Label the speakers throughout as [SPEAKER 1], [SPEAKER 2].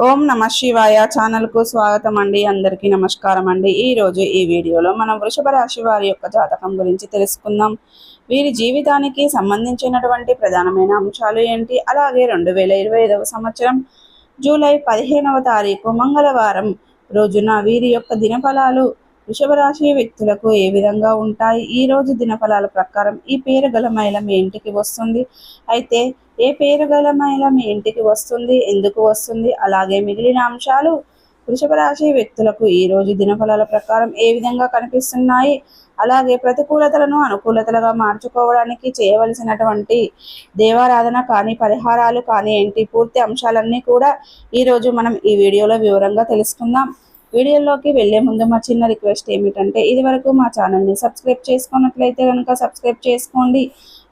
[SPEAKER 1] ఓం నమ శివాయ ఛానల్కు స్వాగతం అండి. అందరికీ నమస్కారం అండి. ఈ రోజు ఈ వీడియోలో మనం వృషభ రాశి వారి యొక్క జాతకం గురించి తెలుసుకుందాం. వీరి జీవితానికి సంబంధించినటువంటి ప్రధానమైన అంశాలు ఏంటి? అలాగే రెండు వేల ఇరవై ఐదవ సంవత్సరం జూలై పదిహేనవ తారీఖు మంగళవారం రోజున వీరి యొక్క దినఫలాలు వృషభ రాశి వ్యక్తులకు ఏ విధంగా ఉంటాయి? ఈ రోజు దినఫలాల ప్రకారం ఈ పేరు గల మహిళ మీ ఇంటికి వస్తుంది? అయితే ఏ పేరు గల మహిళ మీ ఇంటికి వస్తుంది? ఎందుకు వస్తుంది? అలాగే మిగిలిన అంశాలు వృషభ రాశి వ్యక్తులకు ఈ రోజు దినఫలాల ప్రకారం ఏ విధంగా కనిపిస్తున్నాయి? అలాగే ప్రతికూలతలను అనుకూలతలుగా మార్చుకోవడానికి చేయవలసినటువంటి దేవారాధన కానీ పరిహారాలు కానీ ఏంటి? పూర్తి అంశాలన్నీ కూడా ఈరోజు మనం ఈ వీడియోలో వివరంగా తెలుసుకుందాం. వీడియోలోకి వెళ్ళే ముందు మా చిన్న రిక్వెస్ట్ ఏమిటంటే ఇది వరకు మా ఛానల్ని సబ్స్క్రైబ్ చేసుకున్నట్లయితే కనుక సబ్స్క్రైబ్ చేసుకోండి.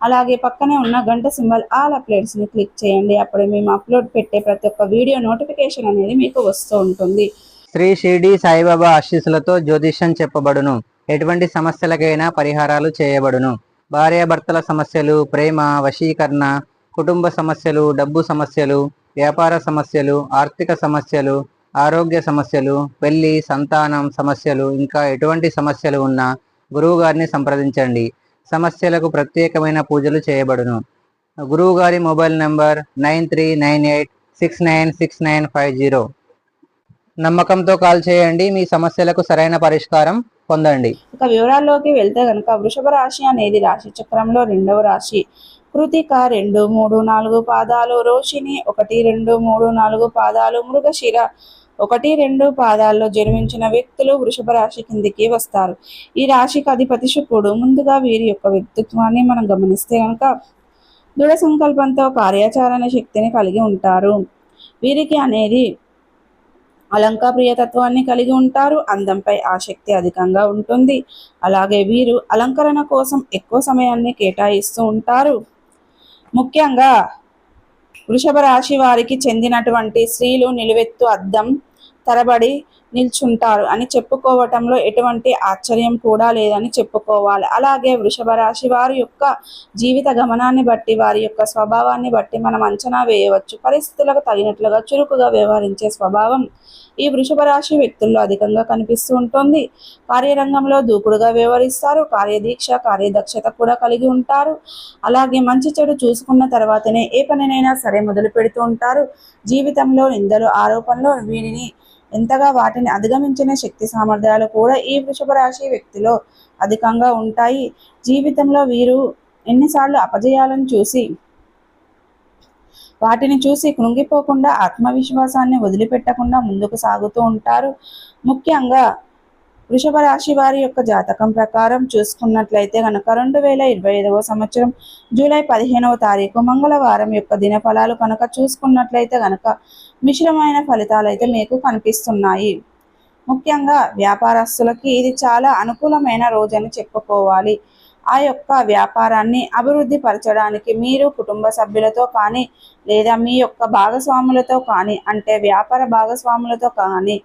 [SPEAKER 1] అలాగే పక్కనే ఉన్న గంట సింబల్ ఆల్ అప్లోడ్స్ని క్లిక్ చేయండి. అప్పుడు మేము అప్లోడ్ పెట్టే ప్రతి ఒక్క వీడియో నోటిఫికేషన్ అనేది మీకు వస్తూ ఉంటుంది.
[SPEAKER 2] శ్రీ షిర్డి సాయిబాబా ఆశీస్సులతో జ్యోతిష్యం చెప్పబడును. ఎటువంటి సమస్యలకైనా పరిహారాలు చేయబడును. భార్యాభర్తల సమస్యలు ప్రేమ వశీకరణ కుటుంబ సమస్యలు డబ్బు సమస్యలు వ్యాపార సమస్యలు ఆర్థిక సమస్యలు ఆరోగ్య సమస్యలు పెళ్ళి సంతానం సమస్యలు ఇంకా ఎటువంటి సమస్యలు ఉన్నా గురువుగారిని సంప్రదించండి. సమస్యలకు ప్రత్యేకమైన పూజలు చేయబడును. గురువుగారి mobile number nine three nine eight six nine six nine five zero. నమ్మకంతో కాల్ చేయండి మీ సమస్యలకు సరైన పరిష్కారం పొందండి.
[SPEAKER 1] ఇక వివరాల్లోకి వెళ్తే కనుక వృషభ రాశి అనేది రాశి చక్రంలో రెండవ రాశి. కృతిక రెండు మూడు నాలుగు పాదాలు రోషిని ఒకటి రెండు మూడు నాలుగు పాదాలు మృగశిర ఒకటి రెండు పాదాల్లో జన్మించిన వ్యక్తులు వృషభ రాశి కిందికి వస్తారు. ఈ రాశికి అధిపతి శుక్రుడు. ముందుగా వీరి యొక్క వ్యక్తిత్వాన్ని మనం గమనిస్తే కనుక దృఢ సంకల్పంతో కార్యాచరణ శక్తిని కలిగి ఉంటారు. వీరికి అనేది అలంకా ప్రియతత్వాన్ని కలిగి ఉంటారు. అందంపై ఆసక్తి అధికంగా ఉంటుంది. అలాగే వీరు అలంకరణ కోసం ఎక్కువ సమయాన్ని కేటాయిస్తూ ఉంటారు. ముఖ్యంగా వృషభ రాశి వారికి చెందినటువంటి స్త్రీలు నిలువెత్తు అద్దం తరబడి నిల్చుంటారు అని చెప్పుకోవటంలో ఎటువంటి ఆశ్చర్యం కూడా లేదని చెప్పుకోవాలి. అలాగే వృషభ రాశి వారి యొక్క జీవిత గమనాన్ని బట్టి వారి యొక్క స్వభావాన్ని బట్టి మనం అంచనా వేయవచ్చు. పరిస్థితులకు తగినట్లుగా చురుకుగా వ్యవహరించే స్వభావం ఈ వృషభ రాశి వ్యక్తుల్లో అధికంగా కనిపిస్తూ ఉంటుంది. కార్యరంగంలో దూకుడుగా వ్యవహరిస్తారు. కార్యదీక్ష కార్యదక్షత కూడా కలిగి ఉంటారు. అలాగే మంచి చెడు చూసుకున్న తర్వాతనే ఏ పనినైనా సరే మొదలు పెడుతూ ఉంటారు. జీవితంలో నిందలు ఆరోపణలు వీరిని ఎంతగా వాటిని అధిగమించిన శక్తి సామర్థ్యాలు కూడా ఈ వృషభ రాశి వ్యక్తిలో అధికంగా ఉంటాయి. జీవితంలో వీరు ఎన్నిసార్లు అపజయాలను చూసి వాటిని చూసి కృంగిపోకుండా ఆత్మవిశ్వాసాన్ని వదిలిపెట్టకుండా ముందుకు సాగుతూ ఉంటారు. ముఖ్యంగా వృషభ రాశి వారి యొక్క జాతకం ప్రకారం చూసుకున్నట్లయితే కనుక రెండు వేల ఇరవై ఐదవ సంవత్సరం జూలై పదిహేనవ తారీఖు మంగళవారం యొక్క దినఫలాలు కనుక చూసుకున్నట్లయితే కనుక మిశ్రమైన ఫలితాలు అయితే మీకు కనిపిస్తున్నాయి. ముఖ్యంగా వ్యాపారస్తులకి ఇది చాలా అనుకూలమైన రోజని చెప్పుకోవాలి. ఆ యొక్క వ్యాపారాన్ని అభివృద్ధి పరచడానికి మీరు కుటుంబ సభ్యులతో కానీ లేదా మీ యొక్క భాగస్వాములతో కానీ అంటే వ్యాపార భాగస్వాములతో కానీ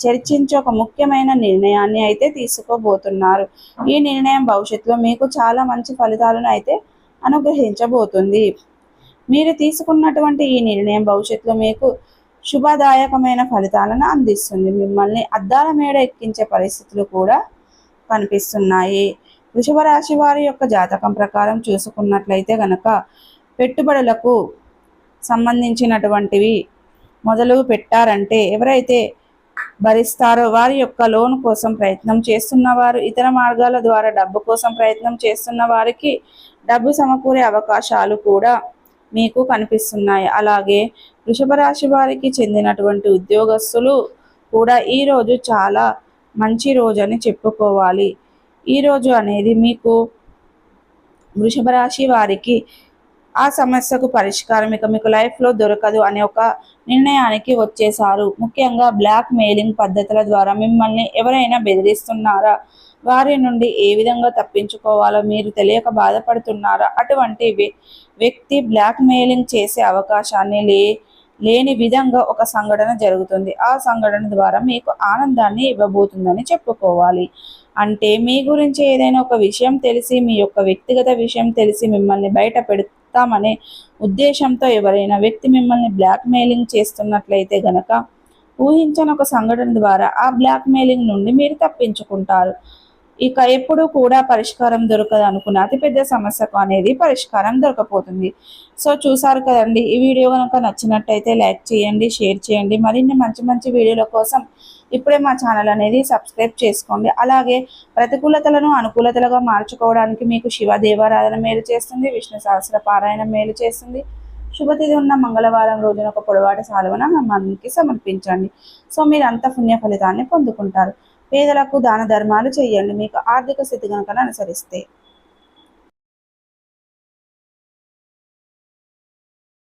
[SPEAKER 1] చర్చించి ఒక ముఖ్యమైన నిర్ణయాన్ని అయితే తీసుకోబోతున్నారు. ఈ నిర్ణయం భవిష్యత్తులో మీకు చాలా మంచి ఫలితాలను అయితే అనుగ్రహించబోతుంది. మీరు తీసుకున్నటువంటి ఈ నిర్ణయం భవిష్యత్తులో మీకు శుభదాయకమైన ఫలితాలను అందిస్తుంది. మిమ్మల్ని అద్దాల మేడ ఎక్కించే పరిస్థితులు కూడా కనిపిస్తున్నాయి. వృషభ రాశి వారి యొక్క జాతకం ప్రకారం చూసుకున్నట్లయితే గనక పెట్టుబడులకు సంబంధించినటువంటివి మొదలు పెట్టారంటే ఎవరైతే భరిస్తారో వారి యొక్క లోన్ కోసం ప్రయత్నం చేస్తున్న వారు ఇతర మార్గాల ద్వారా డబ్బు కోసం ప్రయత్నం చేస్తున్న వారికి డబ్బు సమకూరే అవకాశాలు కూడా మీకు కనిపిస్తున్నాయి. అలాగే వృషభ రాశి వారికి చెందినటువంటి ఉద్యోగస్తులు కూడా ఈరోజు చాలా మంచి రోజు అని చెప్పుకోవాలి ఈరోజు అనేది మీకు వృషభ రాశి వారికి ఆ సమస్యకు పరిష్కారం ఇక మీకు లైఫ్లో దొరకదు అనే ఒక నిర్ణయానికి వచ్చేసారు ముఖ్యంగా బ్లాక్ మెయిలింగ్ పద్ధతుల ద్వారా మిమ్మల్ని ఎవరైనా బెదిరిస్తున్నారా? వారి నుండి ఏ విధంగా తప్పించుకోవాలో మీరు తెలియక బాధపడుతున్నారా? అటువంటి వ్యక్తి బ్లాక్ మెయిలింగ్ చేసే అవకాశాన్ని లే లేని విధంగా ఒక సంఘటన జరుగుతుంది. ఆ సంఘటన ద్వారా మీకు ఆనందాన్ని ఇవ్వబోతుందని చెప్పుకోవాలి. అంటే మీ గురించి ఏదైనా ఒక విషయం తెలిసి మీ యొక్క వ్యక్తిగత విషయం తెలిసి మిమ్మల్ని బయట పెడు చేస్తామనే ఉద్దేశంతో ఎవరైనా వ్యక్తి మిమ్మల్ని బ్లాక్మెయిలింగ్ చేస్తున్నట్లయితే గనక ఊహించని ఒక సంఘటన ద్వారా ఆ బ్లాక్మెయిలింగ్ నుండి మీరు తప్పించుకుంటారు. ఇక ఎప్పుడూ కూడా పరిష్కారం దొరకదు అనుకున్న అతిపెద్ద సమస్యకు అనేది పరిష్కారం దొరకపోతుంది. సో చూసారు కదండి ఈ వీడియో కనుక నచ్చినట్టయితే లైక్ చేయండి షేర్ చేయండి. మరిన్ని మంచి మంచి వీడియోల కోసం ఇప్పుడే మా ఛానల్ అనేది సబ్స్క్రైబ్ చేసుకోండి. అలాగే ప్రతికూలతలను అనుకూలతలుగా మార్చుకోవడానికి మీకు శివ దేవారాధన మేలు చేస్తుంది విష్ణు సహస్ర పారాయణం మేలు చేస్తుంది. శుభతిథి ఉన్న మంగళవారం రోజున ఒక పొడవాటి సాలువన మనకి సమర్పించండి. సో మీరు అంత పుణ్య ఫలితాన్ని పొందుకుంటారు. పేదలకు దాన ధర్మాలు చేయండి. మీకు ఆర్థిక స్థితి కనుక అనుసరిస్తే.